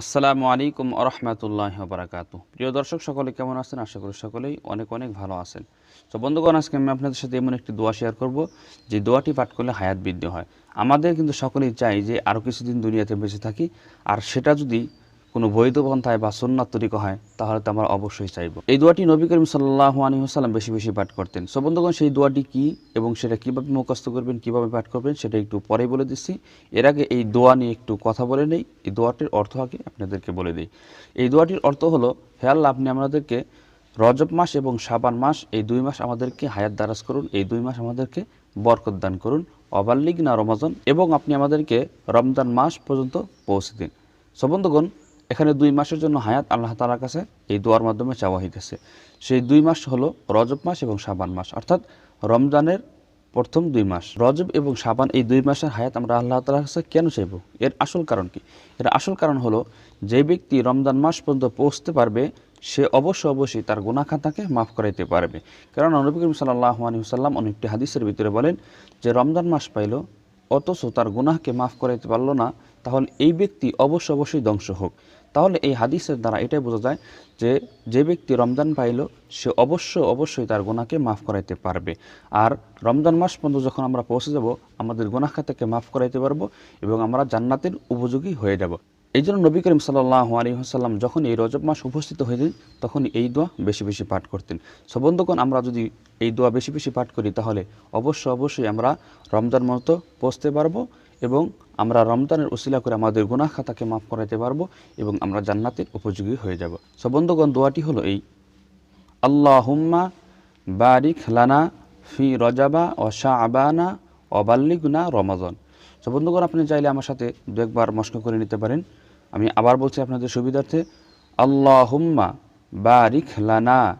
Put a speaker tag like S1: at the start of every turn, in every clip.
S1: আসসালামু আলাইকুম আরহামতুল্লাহ বারাকাত প্রিয় দর্শক, সকলে কেমন আছেন? আশা করি সকলেই অনেক অনেক ভালো আছেন। তো বন্ধুগণ, আজকে আমি আপনাদের সাথে এমন একটি দোয়া শেয়ার করব, যে দোয়াটি পাঠ করলে হায়াত বৃদ্ধি হয়। আমাদের কিন্তু সকলেই চাই যে আরও কিছুদিন দুনিয়াতে বেঁচে থাকি, আর সেটা যদি কোনো বৈধ পন্থায় বা সন্ন্যাত তরিকা হয়, তাহলে তো আমরা অবশ্যই চাইব। এই দোয়াটি নবী করিম সাল্লাহ আলী হাসাল্লাম বেশি বেশি পাঠ করতেন। সো বন্ধুগণ, সেই দোয়াটি কী এবং সেটা কীভাবে মুখস্থ করবেন, কীভাবে পাঠ করবেন, সেটা একটু পরে বলে দিচ্ছি। এর আগে এই দোয়া নিয়ে একটু কথা বলে নেই। এই দোয়াটির অর্থ আগে আপনাদেরকে বলে দিই। এই দোয়াটির অর্থ হলো, হে আল্লাহ, আপনি আমাদেরকে রজব মাস এবং সাবান মাস, এই দুই মাস আমাদেরকে হায়াত দারাজ করুন, এই দুই মাস আমাদেরকে বরকত দান করুন অবাল্লিগ না রমাজন, এবং আপনি আমাদেরকে রমজান মাস পর্যন্ত পৌঁছে দিন। সো বন্ধুগণ এখানে দুই মাসের জন্য হায়াত আল্লাহ তালার কাছে, এই দোয়ার মাধ্যমে চাওয়া হইতেছে। সেই দুই মাস হলো রজব মাস এবং সাবান মাস। অর্থাৎ রমজানের প্রথম দুই মাস। রজব এবং সাবান এই দুই মাসের হায়াত আমরা আল্লাহ তালার কাছে কেন চাইব? এর আসল কারণ কি? এর আসল কারণ হলো, যে ব্যক্তি রমজান মাস পর্যন্ত পৌঁছতে পারবে, সে অবশ্যই অবশ্যই তার গুনা খাতাকে মাফ করাইতে পারবে। কারণ নবী করিম সাল্লাহ আলী সাল্লাম অনেকটি হাদিসের ভিতরে বলেন যে, রমজান মাস পাইল, অথচ তার গুনাহকে মাফ করাইতে পারল না তাহলে এই ব্যক্তি অবশ্য অবশ্যই ধ্বংস হোক। তাহলে এই হাদিসের দ্বারা এটাই বোঝা যায় যে যে ব্যক্তি রমজান পাইল, সে অবশ্য অবশ্যই তার গোনাকে মাফ করাইতে পারবে। আর রমজান মাস পর্যন্ত যখন আমরা পৌঁছে যাব, আমাদের গুনাহ খাতাকে মাফ করাইতে পারব এবং আমরা জান্নাতের উপযোগী হয়ে যাব। এই জন্য নবী করিম সাল্লাহ আলী হাসাল্লাম যখন এই রজব মাস উপস্থিত হয়েছেন তখন এই দোয়া বেশি বেশি পাঠ করতেন। সবন্ধকন আমরা যদি এই দোয়া বেশি বেশি পাঠ করি, তাহলে অবশ্য অবশ্যই আমরা রমজান মতো পৌঁছতে পারব। এবং আমরা রমজানের উসিলা করে আমাদের গুনাহ খাতাকে মাফ করাইতে পারব এবং আমরা জান্নাতের উপযোগী হয়ে যাব। সবন্ধগণ দোয়াটি হলো এই। আল্লাহ হুম্মা বারিক লানা ফি রজাবা ও শাহবানা অবাল্লিগুনা রমাজন। তো বন্ধুগণ, আপনি চাইলে আমার সাথে দু একবার মস্ক করে নিতে পারেন। আমি আবার বলছি আপনাদের সুবিধার্থে আল্লাহ হুম্মা বারিক লানা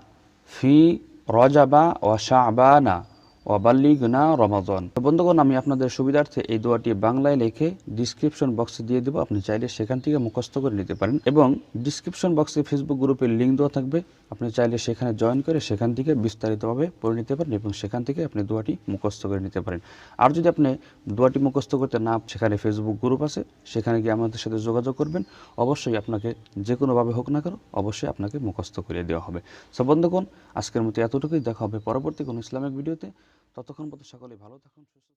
S1: ফি রজাবা ও শাহবানা ওয়াবাল্লিগনা রমাজন তো বন্ধুগণ, আমি আপনাদের সুবিধার্থে এই দোয়াটি বাংলায় লিখে ডিসক্রিপশন বক্সে দিয়ে দেবো। আপনি চাইলে সেখান থেকে মুখস্থ করে নিতে পারেন এবং ডিসক্রিপশন বক্সে ফেসবুক গ্রুপের লিঙ্ক দেওয়া থাকবে। আপনি চাইলে সেখানে জয়েন করে সেখান থেকে বিস্তারিতভাবে পড়ে নিতে পারেন এবং সেখান থেকে আপনি দোয়াটি মুখস্থ করে নিতে পারেন। আর যদি আপনি দোয়াটি মুখস্থ করতে না, সেখানে ফেসবুক গ্রুপ আছে, সেখানে গিয়ে আমাদের সাথে যোগাযোগ করবেন। অবশ্যই আপনাকে যে কোনোভাবে হোক না কেন, অবশ্যই আপনাকে মুখস্থ করে দেওয়া হবে। সব বন্ধুগণ, আজকের মতো এতটুকুই। দেখা হবে পরবর্তী কোনো ইসলামিক ভিডিওতে। ততক্ষণ পর্যন্ত সকলে ভালো থাকুন সুস্থ